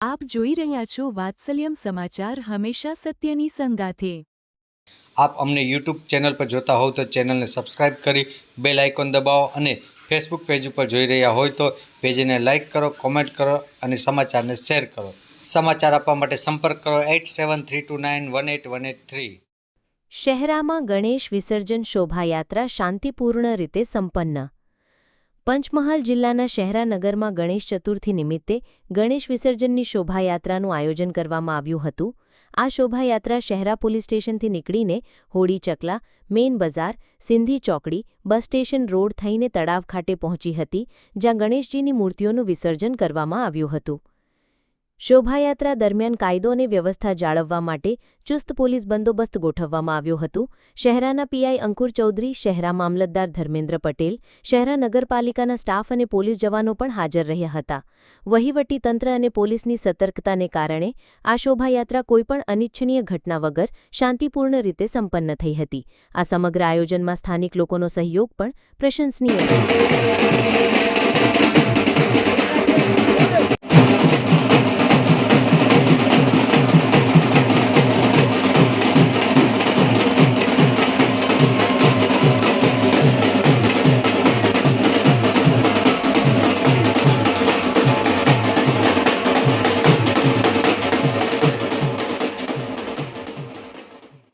આપ જોઈ રહ્યા છો વાત્સલ્યમ સમાચાર હંમેશા સત્યની સંગાથે. આપ અમને યુટ્યુબ ચેનલ પર જોતા હોવ તો ચેનલને સબસ્ક્રાઇબ કરી બેલ આઇકોન દબાવો અને ફેસબુક પેજ ઉપર જોઈ રહ્યા હોય તો પેજને લાઇક કરો કોમેન્ટ કરો અને સમાચારને શેર કરો. સમાચાર આપવા માટે સંપર્ક કરો eight seven three two nine one eight one eight three. શહેરામાં Ganesh વિસર્જન શોભાયાત્રા શાંતિપૂર્ણ રીતે સંપન્ન. પંચમહાલ જિલ્લાના શહેરાનગરમાં ગણેશ ચતુર્થી નિમિત્તે ગણેશ વિસર્જનની શોભાયાત્રાનું આયોજન કરવામાં આવ્યું હતું. આ શોભાયાત્રા શહેરા પોલીસ સ્ટેશનથી નીકળીને હોડી ચકલા, મેઇન બજાર, સિંધી ચોકડી, બસ સ્ટેશન રોડ થઈને તળાવ ખાતે પહોંચી હતી, જ્યાં ગણેશજીની મૂર્તિઓનું વિસર્જન કરવામાં આવ્યું હતું. શોભાયાત્રા દરમિયાન કાયદો અને વ્યવસ્થા જાળવવા માટે ચુસ્ત પોલીસ બંદોબસ્ત ગોઠવવામાં આવ્યો હતો. શહેરાના પીઆઈ અંકુર ચૌધરી, શહેરા મામલતદાર ધર્મેન્દ્ર પટેલ, શહેરા નગરપાલિકાના સ્ટાફ અને પોલીસ જવાનો પણ હાજર રહ્યા હતા. વહીવટી તંત્ર અને પોલીસની સતર્કતાને કારણે આ શોભાયાત્રા કોઈપણ અનિચ્છનીય ઘટના વગર શાંતિપૂર્ણ રીતે સંપન્ન થઈ હતી. આ સમગ્ર આયોજનમાં સ્થાનિક લોકોનો સહયોગ પણ પ્રશંસનીય હતો.